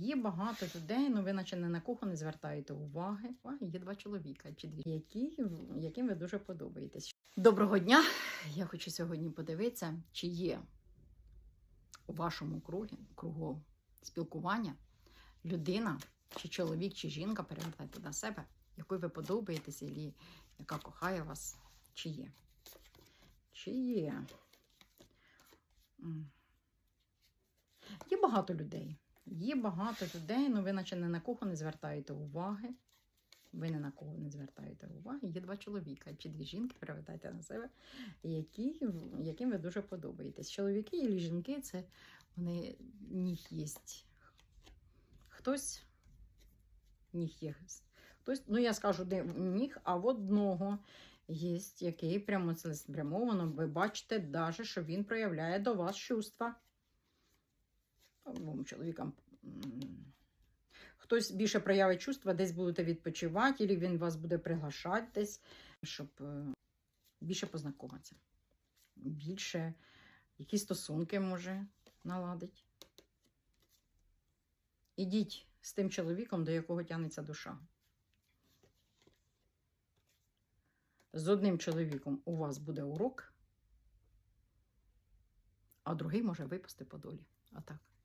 Є багато людей, але ви наче не на кого не звертаєте уваги. А, є два чоловіка чи дві, які, яким ви дуже подобаєтесь. Доброго дня! Я хочу сьогодні подивитися, чи є у вашому кругі, кругу спілкування людина, чи чоловік, чи жінка, перевертайте до себе, якою ви подобаєтесь, і яка кохає вас, чи є. Чи є. Є багато людей. Є багато людей, але ви наче не на кого не звертаєте уваги. Ви не на кого не звертаєте уваги. Є два чоловіка чи дві жінки, привертайте на себе, які, яким ви дуже подобаєтесь. Чоловіки і жінки це вони в є. Хтось них є. Хтось, ну я скажу, де в а в одного є, який прямо цілеспрямовано, ви бачите, даже, що він проявляє до вас чувства. Обом чоловікам. Хтось більше проявить чувства, десь будете відпочивати, або він вас буде приглашати десь, щоб е, більше познайомитися. Більше якісь стосунки може наладить. Ідіть з тим чоловіком, до якого тягнеться душа. З одним чоловіком у вас буде урок, а другий може випасти по долі. Отак.